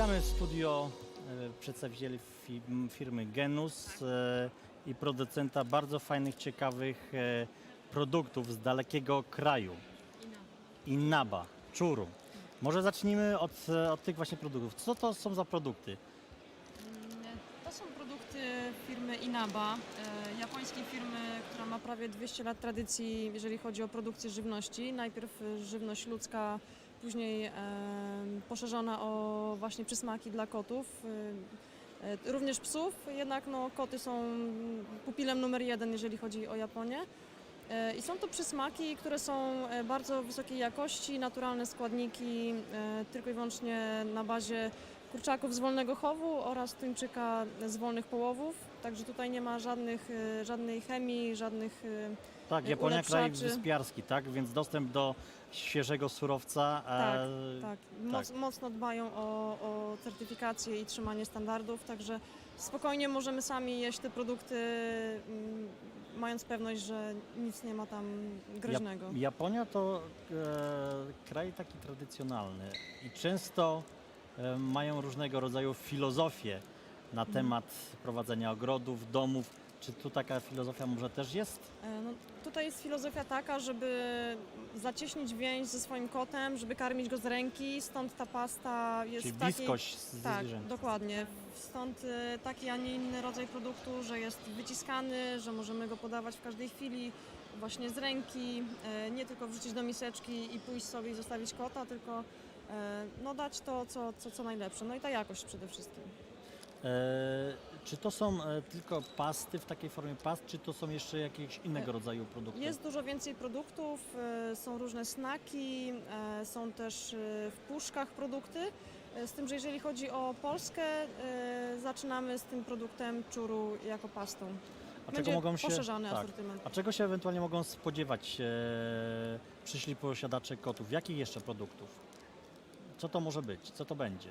Witamy w studio e, przedstawicieli fi- firmy Genus e, i producenta bardzo fajnych, ciekawych e, produktów z dalekiego kraju. Inaba, Czuru. Może zacznijmy od, od tych właśnie produktów. Co to są za produkty? To są produkty firmy Inaba, japońskiej firmy, która ma prawie 200 lat tradycji, jeżeli chodzi o produkcję żywności. Najpierw żywność ludzka, później poszerzona o właśnie przysmaki dla kotów. e, e, Również psów, jednak no, koty są pupilem numer jeden, jeżeli chodzi o Japonię. E, I są to przysmaki, które są e, bardzo wysokiej jakości, naturalne składniki, e, tylko i wyłącznie na bazie kurczaków z wolnego chowu oraz tuńczyka z wolnych połowów. Także tutaj nie ma żadnych, e, żadnej chemii, żadnych. Tak, Japonia kraj ulepszaczy. wyspiarski, tak? Więc dostęp do świeżego surowca. Tak, e, tak, moc, mocno dbają o, o certyfikację i trzymanie standardów, także spokojnie możemy sami jeść te produkty, mm, mając pewność, że nic nie ma tam groźnego. Jap- Japonia to e, kraj taki tradycjonalny i często e, mają różnego rodzaju filozofie na Mhm. temat prowadzenia ogrodów, domów. Czy tu taka filozofia może też jest? E, No, tutaj jest filozofia taka, żeby zacieśnić więź ze swoim kotem, żeby karmić go z ręki, stąd ta pasta jest Czyli w takiej... bliskość z Tak, zwierzęciem. dokładnie. Stąd e, taki, a nie inny rodzaj produktu, że jest wyciskany, że możemy go podawać w każdej chwili, właśnie z ręki, e, nie tylko wrzucić do miseczki i pójść sobie i zostawić kota, tylko no, dać to, co, co, co najlepsze. No i ta jakość przede wszystkim. E, czy to są e, tylko pasty w takiej formie past, czy to są jeszcze jakieś innego E, rodzaju produkty? Jest dużo więcej produktów, e, są różne snaki, są też w puszkach produkty. Z tym, że jeżeli chodzi o Polskę, zaczynamy z tym produktem czuru jako pastą. A Będzie czego mogą się, poszerzany tak. asortyment. A czego się ewentualnie mogą spodziewać e, przyszli posiadacze kotów? Jakich jeszcze produktów? Co to może być? Co to będzie?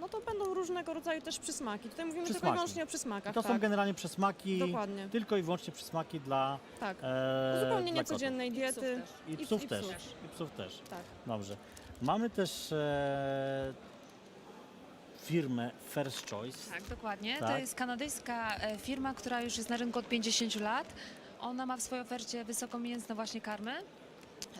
No to będą różnego rodzaju też przysmaki. Tutaj mówimy tylko Przysmaki. i wyłącznie o przysmakach. I to tak. są generalnie przysmaki, Dokładnie. tylko i wyłącznie przysmaki dla Tak. e, Zupełnie dla niecodziennej diety. I psów też. I psów też. Tak. Dobrze. Mamy też e, firmę First Choice. Tak, dokładnie. Tak. To jest kanadyjska e, firma, która już jest na rynku od 50 lat. Ona ma w swojej ofercie wysokomięsne właśnie karmy,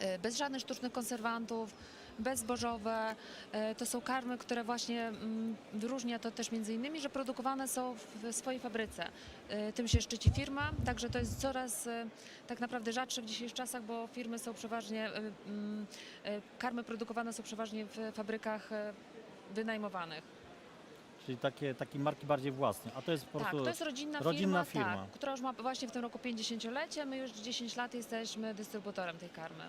e, bez żadnych sztucznych konserwantów, bezbożowe. E, To są karmy, które właśnie mm, wyróżnia to też między innymi, że produkowane są w swojej fabryce. E, Tym się szczyci firma, także to jest coraz e, tak naprawdę rzadsze w dzisiejszych czasach, bo firmy są przeważnie, mm, karmy produkowane są przeważnie w fabrykach wynajmowanych. Czyli takie, takie marki bardziej własne. A to jest po Tak, prostu to jest rodzinna, rodzinna firma, firma. Tak, która już ma właśnie w tym roku 50-lecie. My już 10 lat jesteśmy dystrybutorem tej karmy.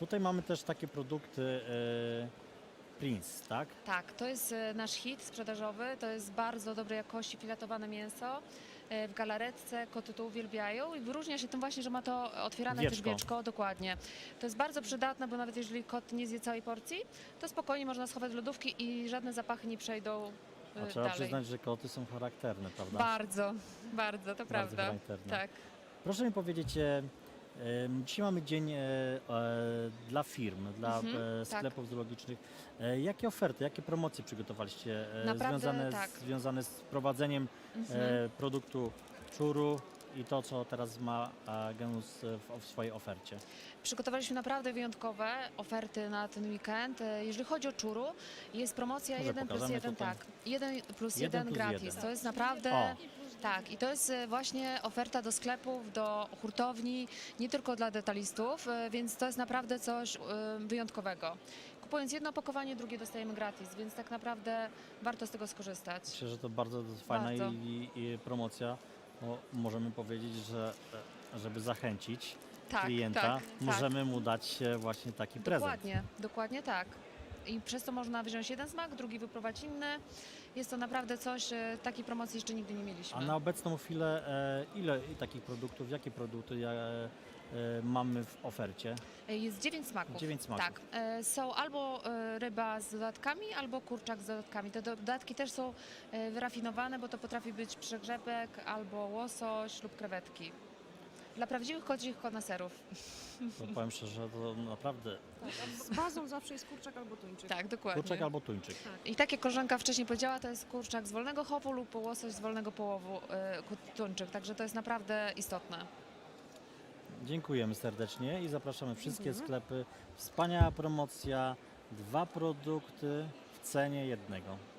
Tutaj mamy też takie produkty e, Prince, tak? Tak, to jest e, nasz hit sprzedażowy. To jest bardzo dobrej jakości filetowane mięso e, w galaretce. Koty to uwielbiają i wyróżnia się tym właśnie, że ma to otwierane też Wieczko. wieczko. Dokładnie. To jest bardzo przydatne, bo nawet jeżeli kot nie zje całej porcji, to spokojnie można schować do lodówki i żadne zapachy nie przejdą e, A trzeba dalej. przyznać, że koty są charakterne, prawda? Bardzo, bardzo, to prawda. charakterne. Tak. Proszę mi powiedzieć, e, dzisiaj mamy dzień e, e, dla firm, dla Mhm, e, tak. sklepów zoologicznych. E, jakie oferty, jakie promocje przygotowaliście Naprawdę związane, tak. z, związane z prowadzeniem Mhm. produktu czuru i to, co teraz ma Genus w, swojej ofercie? Przygotowaliśmy naprawdę wyjątkowe oferty na ten weekend. Jeżeli chodzi o czuru, jest promocja Może 1 plus pokażemy 1, tutaj. tak. 1 plus Jeden 1 plus gratis. To jest naprawdę. O. Tak, i to jest e, właśnie oferta do sklepów, do hurtowni, nie tylko dla detalistów, e, więc to jest naprawdę coś e, wyjątkowego. Kupując jedno opakowanie, drugie dostajemy gratis, więc tak naprawdę warto z tego skorzystać. Myślę, że to bardzo fajna Bardzo. I, i promocja, bo możemy powiedzieć, że żeby zachęcić Tak, klienta, tak, możemy mu dać właśnie taki prezent. Dokładnie, dokładnie tak. I przez to można wziąć jeden smak, drugi wypróbować inny. Jest to naprawdę coś, e, takiej promocji jeszcze nigdy nie mieliśmy. A na obecną chwilę e, ile takich produktów, jakie produkty e, e, mamy w ofercie? Jest dziewięć smaków. Dziewięć smaków. Tak. E, Są albo e, ryba z dodatkami, albo kurczak z dodatkami. Te dodatki też są e, wyrafinowane, bo to potrafi być przegrzebek, albo łosoś lub krewetki. Dla prawdziwych kocich koneserów. To powiem szczerze, to naprawdę Z bazą zawsze jest kurczak albo tuńczyk. Tak, dokładnie. kurczak albo tuńczyk. I tak jak koleżanka wcześniej powiedziała, to jest kurczak z wolnego chowu lub łosoś z wolnego połowu y, ku- tuńczyk, także to jest naprawdę istotne. Dziękujemy serdecznie i zapraszamy wszystkie sklepy. Wspaniała promocja, dwa produkty w cenie jednego.